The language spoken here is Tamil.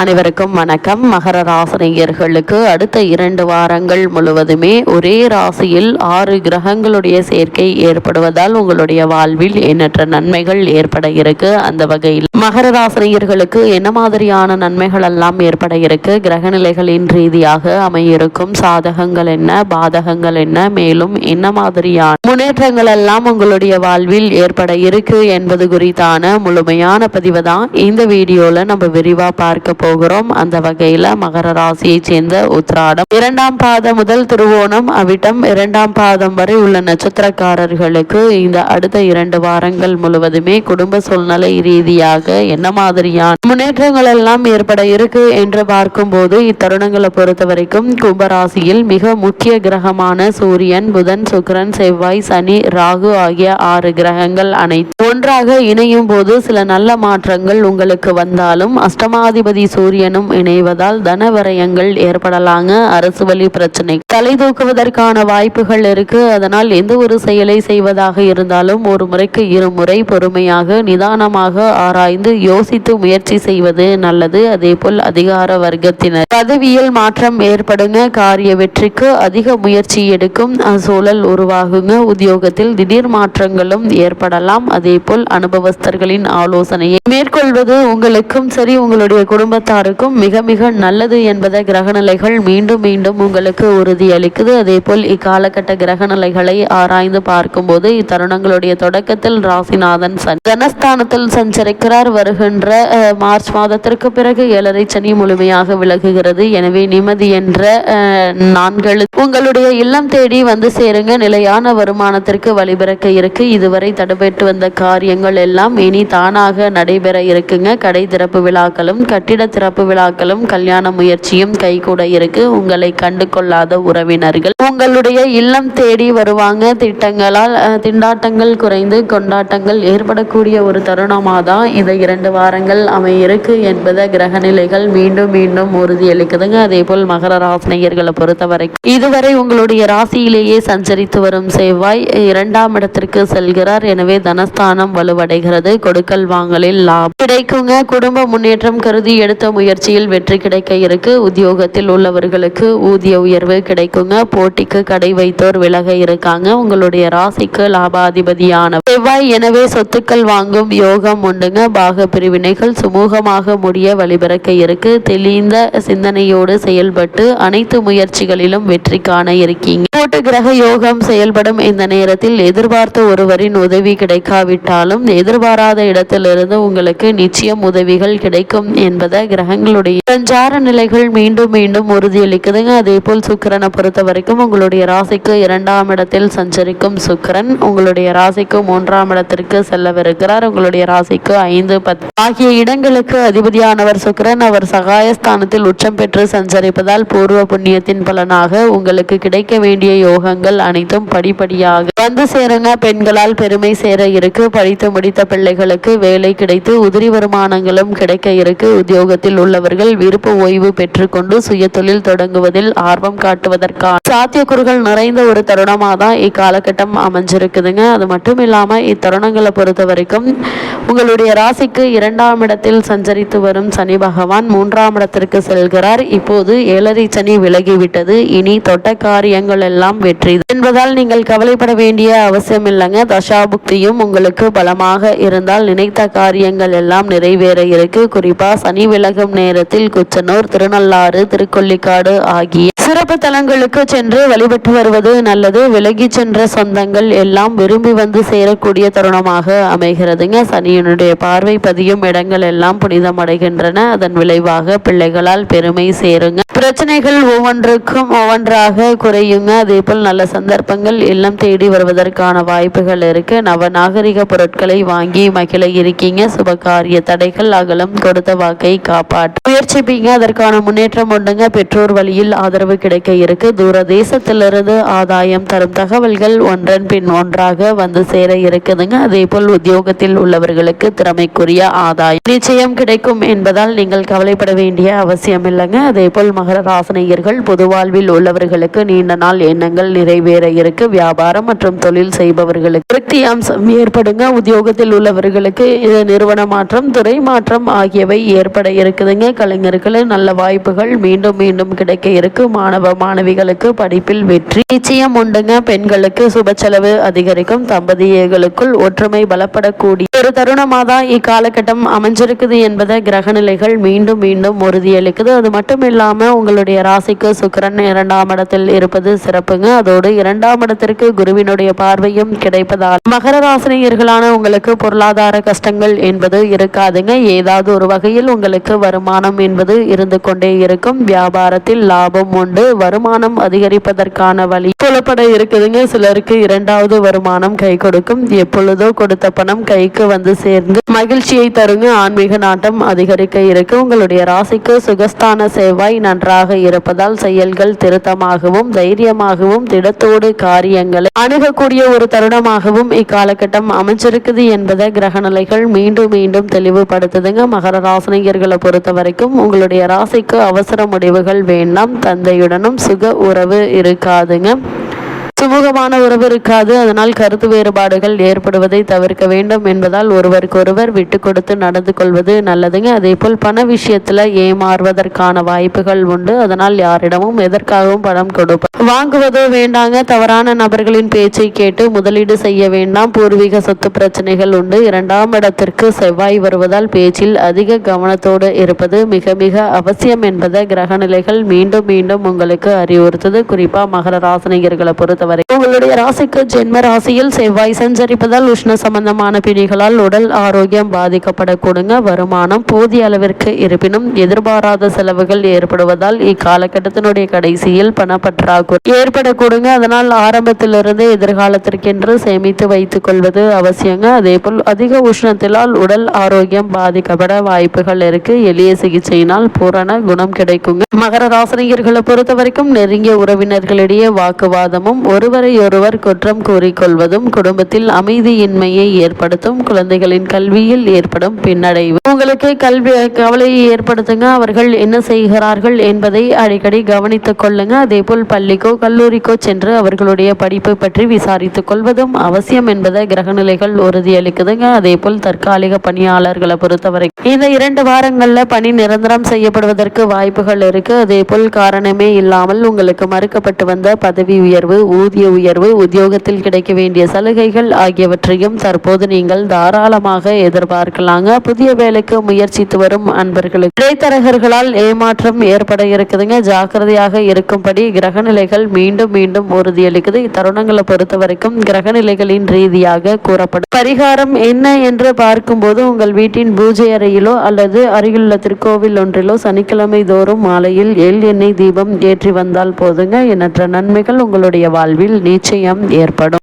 அனைவருக்கும் வணக்கம். மகர ராசினியர்களுக்கு அடுத்த இரண்டு வாரங்கள் முழுவதுமே ஒரே ராசியில் ஆறு கிரகங்களுடைய சேர்க்கை ஏற்படுவதால் உங்களுடைய வாழ்வில் எண்ணற்ற நன்மைகள் ஏற்பட இருக்கு. அந்த வகையில் மகர ராசினியர்களுக்கு என்ன மாதிரியான நன்மைகள் எல்லாம் ஏற்பட இருக்கு? கிரகநிலைகளின் ரீதியாக அமையிருக்கும் சாதகங்கள் என்ன? பாதகங்கள் என்ன? மேலும் என்ன மாதிரியான முன்னேற்றங்கள் எல்லாம் உங்களுடைய வாழ்வில் ஏற்பட இருக்கு என்பது குறித்தான முழுமையான பதிவு தான் இந்த வீடியோல நம்ம விரிவா பார்க்க போகிறோம். அந்த வகையில மகர ராசியை சேர்ந்த உத்ராடம் இரண்டாம் பாதம் முதல் திருவோணம் அவிட்டம் இரண்டாம் பாதம் வரை உள்ள நட்சத்திரக்காரர்களுக்கு இந்த அடுத்த இரண்டு வாரங்கள் முழுவதுமே குடும்ப சூழ்நிலை ரீதியாக என்ன மாதிரியான முன்னேற்றங்கள் எல்லாம் ஏற்பட இருக்கு என்று பார்க்கும்போது இத்தருணங்களை பொறுத்த வரைக்கும் கும்பராசியில் மிக முக்கிய கிரகமான சூரியன் புதன் சுக்கிரன் செவ்வாய் சனி ராகு ஆகிய ஆறு கிரகங்கள் அனைத்து ஒன்றாக இணையும் போது சில நல்ல மாற்றங்கள் உங்களுக்கு வந்தாலும் அஷ்டமாதிபதி சூரியனும் இணைவதால் தனவரயங்கள் ஏற்படலாங்க அரசு வழி பிரச்சனை. தலை தூக்குவதற்கான வாய்ப்புகள் இருக்கு. அதனால் எந்த ஒரு செயலை செய்வதாக இருந்தாலும் ஒரு முறைக்கு இருமுறை பொறுமையாக நிதானமாக ஆராய்ந்து யோசித்து முயற்சி செய்வது நல்லது. அதே போல் அதிகார வர்க்கத்தினர். பதவியில் மாற்றம் ஏற்படுங்க. காரிய வெற்றிக்கு அதிக முயற்சி எடுக்கும் சூழல் உருவாகுங்க. உத்தியோகத்தில் திடீர் மாற்றங்களும் ஏற்படலாம். அதே போல் அனுபவஸ்தர்களின் ஆலோசனையை மேற்கொள்வது உங்களுக்கும் சரி. உங்களுடைய குடும்பத்தாருக்கும் மிக மிக நல்லது என்பதை கிரகநிலைகள் மீண்டும் மீண்டும் உங்களுக்கு உறுதியளிக்குது. அதே போல் இக்காலகட்ட கிரகநிலைகளை ஆராய்ந்து பார்க்கும்போது இத்தருணங்களுடைய தொடக்கத்தில் ராசிநாதன் சனி தனஸ்தானத்தில் சஞ்சரிக்கிறார். வருகின்ற மார்ச் மாதத்திற்கு பிறகு ஏழரை சனி முழுமையாக விலகுகிறது. எனவே நிம்மதி என்ற நான்கள் உங்களுடைய இல்லம் தேடி வந்து சேருங்க. நிலையான வருமானத்திற்கு வழிபிறக்க இருக்கு. இதுவரை தடைபெற்று வந்த காரியங்கள் எல்லாம் இனி தானாக நடைபெற இருக்குங்க. கடை திறப்பு விழாக்களும் கட்டிட திறப்பு விழாக்களும் கல்யாண முயற்சியும் கைகூட இருக்கு. உங்களை கண்டு கொள்ளாத உறவினர்கள். உங்களுடைய இல்லம் தேடி வருவாங்க. திட்டங்களால் திண்டாட்டங்கள் குறைந்து கொண்டாட்டங்கள் ஏற்படக்கூடிய ஒரு தருணமாக தான் இந்த இரண்டு வாரங்கள் அமையிருக்கு என்பதை கிரகநிலைகள் மீண்டும் மீண்டும் உறுதியளிக்குதுங்க. அதே போல் மகர ராசினியர்களை பொறுத்தவரை இதுவரை உங்களுடைய ராசியிலேயே சஞ்சரித்து வரும் செவ்வாய் இரண்டாம் இடத்திற்கு செல்கிறார். எனவே தனஸ்தானம் வலுவடைகிறது. கொடுக்கல் வாங்கலில் லாபம் கிடைக்குங்க. குடும்ப முன்னேற்றம் கருதி எடுத்து முயற்சியில் வெற்றி கிடைக்க இருக்கு. உத்தியோகத்தில் உள்ளவர்களுக்கு ஊதிய உயர்வு கிடைக்குங்க. போட்டிக்கு கடை வைத்தோர் விலக இருக்காங்க. உங்களுடைய ராசிக்கு லாபாதிபதியான செவ்வாய் எனவே சொத்துக்கள் வாங்கும் யோகம் உண்டுங்க. பாக பிரிவினைகள் சுமூகமாக முடிய வழிபிறக்க இருக்கு. தெளிந்த சிந்தனையோடு செயல்பட்டு அனைத்து முயற்சிகளிலும் வெற்றி காண இருக்கீங்க. போட்டு கிரக யோகம் செயல்படும். இந்த நேரத்தில் எதிர்பார்த்த ஒருவரின் உதவி கிடைக்காவிட்டாலும் எதிர்பாராத இடத்திலிருந்து உங்களுக்கு நிச்சயம் உதவிகள் கிடைக்கும் என்பதை கிரகங்களுடைய சஞ்சார நிலைகள் மீண்டும் மீண்டும் உறுதியளிக்குதுங்க. அதே போல் சுக்கரனை பொறுத்த வரைக்கும் உங்களுடைய ராசிக்கு இரண்டாம் இடத்தில் சஞ்சரிக்கும் சுக்கிரன் உங்களுடைய ராசிக்கு மூன்றாம் இடத்திற்கு செல்லவிருக்கிறார். உங்களுடைய ராசிக்கு ஐந்து பத்து ஆகிய இடங்களுக்கு அதிபதியானவர் சுக்கிரன். அவர் சகாயஸ்தானத்தில் உச்சம் பெற்று சஞ்சரிப்பதால் பூர்வ புண்ணியத்தின் பலனாக உங்களுக்கு கிடைக்க வேண்டிய யோகங்கள் அனைத்தும் படிப்படியாக வந்து சேருங்க. பெண்களால் பெருமை சேர இருக்கு. படித்து முடித்த பிள்ளைகளுக்கு வேலை கிடைத்து உதிரி வருமானங்களும் கிடைக்க இருக்கு. உத்தியோக சமூகத்தில் உள்ளவர்கள் விருப்ப ஓய்வு பெற்றுக்கொண்டு சுய தொழில் தொடங்குவதில் ஆர்வம் காட்டுவதற்கான சாத்தியக்கூறுகள் நிறைந்த ஒரு தருணமாக தான் இக்காலகட்டம் அமைஞ்சிருக்குதுங்க. அது மட்டும் இல்லாமல் இத்தருணங்களை பொறுத்த வரைக்கும் உங்களுடைய ராசிக்கு இரண்டாம் இடத்தில் சஞ்சரித்து வரும் சனி பகவான் மூன்றாம் இடத்திற்கு செல்கிறார். இப்போது ஏழரை சனி விலகிவிட்டது. இனி தொட்ட காரியங்கள் எல்லாம் வெற்றி என்பதால் நீங்கள் கவலைப்பட வேண்டிய அவசியம் இல்லைங்க. தசாபுக்தியும் உங்களுக்கு பலமாக இருந்தால் நினைத்த காரியங்கள் எல்லாம் நிறைவேற இருக்கு. குறிப்பா சனி விலகும் நேரத்தில் குச்சனூர் திருநள்ளாறு திருக்கொல்லிக்காடு ஆகிய சிறப்பு தலங்களுக்கு சென்று வழிபட்டு வருவது நல்லது. விலகி சென்ற சொந்தங்கள் எல்லாம் விரும்பி வந்து சேரக்கூடிய தருணமாக அமைகிறதுங்க. சனியினுடைய பார்வை பதியும் இடங்கள் எல்லாம் புனிதமடைகின்றன அதன் விளைவாக பிள்ளைகளால் பெருமை சேருங்க. பிரச்சனைகள் ஒவ்வொன்றுக்கும் ஒவ்வொன்றாக குறையுங்க. அதே போல் நல்ல சந்தர்ப்பங்கள் இல்லம் தேடி வருவதற்கான வாய்ப்புகள் இருக்கு. நவ நாகரிக பொருட்களை வாங்கி மகிழ இருக்கீங்க. சுபகாரிய தடைகள் அகலம் கொடுத்த வாக்கை காப்பாற்று. முயற்சிப்பீங்க. அதற்கான முன்னேற்றம் உண்டுங்க. பெற்றோர் வழியில் ஆதரவு தெளிவு கிடைக்க இருக்கு. தூர தேசத்திலிருந்து ஆதாயம் தரும் தகவல்கள் ஒன்றன் பின் ஒன்றாக வந்து சேர இருக்குதுங்க. அதே போல் உத்தியோகத்தில் உள்ளவர்களுக்கு திறமைக்குரிய ஆதாயம் நிச்சயம் கிடைக்கும் என்பதால் நீங்கள் கவலைப்பட வேண்டிய அவசியம் இல்லைங்க அதே போல் மகர ராசனையர்கள் பொது வாழ்வில் உள்ளவர்களுக்கு நீண்ட நாள் எண்ணங்கள் நிறைவேற இருக்கு. வியாபாரம் மற்றும் தொழில் செய்பவர்களுக்கு திருப்தி அம்சம் ஏற்படுங்க. உத்தியோகத்தில் உள்ளவர்களுக்கு இது நிறுவன மாற்றம் துறை மாற்றம் ஆகியவை ஏற்பட இருக்குதுங்க. கலைஞர்கள் நல்ல வாய்ப்புகள் மீண்டும் மீண்டும் கிடைக்க இருக்கு. மாணவ மாணவிகளுக்கு படிப்பில் வெற்றி நிச்சயம் உண்டுங்க. பெண்களுக்கு சுப செலவு அதிகரிக்கும். தம்பதியர்களுக்குள் ஒற்றுமை பலப்படக்கூடிய ஒரு தருணமாக தான் இக்காலகட்டம் அமைஞ்சிருக்குது என்பதை கிரகநிலைகள் மீண்டும் மீண்டும் உறுதியளிக்குது. அது மட்டும் இல்லாம உங்களுடைய ராசிக்கு சுக்கரன் இரண்டாம் இடத்தில் இருப்பது சிறப்புங்க. அதோடு இரண்டாம் இடத்திற்கு குருவினுடைய பார்வையும் கிடைப்பதால் மகர ராசினியர்களான உங்களுக்கு பொருளாதார கஷ்டங்கள் என்பது இருக்காதுங்க. ஏதாவது ஒரு வகையில் உங்களுக்கு வருமானம் என்பது இருந்து கொண்டே இருக்கும். வியாபாரத்தில் லாபம் உண்டு. வருமானம் அதிகரிப்பதற்கான வழி புலப்பட இருக்குதுங்க. சிலருக்கு இரண்டாவது வருமானம் கை கொடுக்கும். எப்பொழுதோ கொடுத்த பணம் கைக்கு வந்து சேர்ந்து மகிழ்ச்சியை தருங்க. ஆன்மீக நாட்டம் அதிகரிக்க இருக்கு. உங்களுடைய ராசிக்கு சுகஸ்தான செவ்வாய் நன்றாக இருப்பதால் செயல்கள் திருத்தமாகவும் தைரியமாகவும் திடத்தோடு காரியங்களை அணுகக்கூடிய ஒரு தருணமாகவும் இக்காலகட்டம் அமைஞ்சிருக்குது என்பதை கிரகநிலைகள் மீண்டும் மீண்டும் தெளிவுபடுத்துதுங்க. மகர ராசினியர்களை பொறுத்த வரைக்கும் உங்களுடைய ராசிக்கு அவசர முடிவுகள் வேண்டாம். தந்தையுடனும் சுக உறவு இருக்காதுங்க. சுமூகமான உறவு இருக்காது. அதனால் கருத்து வேறுபாடுகள் ஏற்படுவதை தவிர்க்க வேண்டும் என்பதால் ஒருவருக்கொருவர் விட்டு கொடுத்து நடந்து கொள்வது நல்லதுங்க. அதே போல் பண விஷயத்துல ஏமாறுவதற்கான வாய்ப்புகள் உண்டு. அதனால் யாரிடமும் எதற்காகவும் பணம் கொடுப்ப வாங்குவதோ வேண்டாங்க. தவறான நபர்களின் பேச்சை கேட்டு முதலீடு செய்ய வேண்டாம். பூர்வீக சொத்து பிரச்சனைகள் உண்டு. இரண்டாம் இடத்திற்கு செவ்வாய் வருவதால் பேச்சில் அதிக கவனத்தோடு இருப்பது மிக மிக அவசியம் என்பதை கிரகநிலைகள் மீண்டும் மீண்டும் உங்களுக்கு அறிவுறுத்தது. குறிப்பா மகர ராசினியர்களை பொறுத்தவரை. உங்களுடைய ராசிக்கு ஜென்ம ராசியில் செவ்வாய் சஞ்சரிப்பதால் உஷ்ண சம்பந்தமான பிணிகளால் உடல் ஆரோக்கியம் பாதிக்கப்படக்கூடுங்க. வருமானம் போதிய அளவிற்கு இருப்பினும் எதிர்பாராத செலவுகள் ஏற்படுவதால் இக்காலகட்டத்தினுடைய கடைசியில் பணப்பற்றாக்குறை ஏற்படக்கூடுங்க. அதனால் ஆரம்பத்திலிருந்து எதிர்காலத்திற்கென்று சேமித்து வைத்துக் கொள்வது அவசியங்க. அதே போல் அதிக உஷ்ணத்தினால் உடல் ஆரோக்கியம் பாதிக்கப்பட வாய்ப்புகள் இருக்கு. எளிய சிகிச்சையினால் பூரண குணம் கிடைக்குங்க. மகர ராசினியர்களை பொறுத்த வரைக்கும் நெருங்கிய உறவினர்களிடையே வாக்குவாதமும் ஒருவரையொருவர் குற்றம் கூறிக்கொள்வதும் குடும்பத்தில் அமைதியின்மையை ஏற்படுத்தும் குழந்தைகளின் கல்வியில் ஏற்படும் பின்னடைவு. உங்களுக்கு கல்வி கவலையை ஏற்படுத்துங்க. அவர்கள் என்ன செய்கிறார்கள் என்பதை அடிக்கடி கவனித்துக் கொள்ளுங்க. அதே போல் பள்ளிக்கோ கல்லூரிக்கோ சென்று அவர்களுடைய படிப்பு பற்றி விசாரித்துக் கொள்வதும் அவசியம் என்பதை கிரகநிலைகள் உறுதியளிக்குதுங்க. அதே போல் தற்காலிக பணியாளர்களை பொறுத்தவரை. இந்த இரண்டு வாரங்கள்ல பணி நிரந்தரம் செய்யப்படுவதற்கு வாய்ப்புகள் இருக்கு. அதே போல் காரணமே இல்லாமல் உங்களுக்கு மறுக்கப்பட்டு வந்த பதவி உயர்வு ஊதிய உயர்வு உத்தியோகத்தில் கிடைக்க வேண்டிய சலுகைகள் ஆகியவற்றையும் தற்போது நீங்கள் தாராளமாக எதிர்பார்க்கலாங்க. புதிய வேலைக்கு முயற்சித்து வரும் அன்பர்களுக்கு. இடைத்தரகர்களால் ஏமாற்றம் ஏற்பட இருக்குதுங்க. ஜாக்கிரதையாக இருக்கும்படி கிரகநிலைகள் மீண்டும் மீண்டும் உறுதியளிக்குது. இத்தருணங்களை பொறுத்த வரைக்கும் கிரகநிலைகளின் ரீதியாக கூறப்படும். பரிகாரம் என்ன என்று பார்க்கும்போது உங்கள் வீட்டின் பூஜை அறையிலோ அல்லது அருகிலுள்ள திருக்கோவில் ஒன்றிலோ சனிக்கிழமை தோறும் மாலையில் எள் எண்ணெய் தீபம் ஏற்றி வந்தால் போதுங்க. எண்ணற்ற நன்மைகள் உங்களுடைய வாழ்வில் நிச்சயம் ஏற்படும்.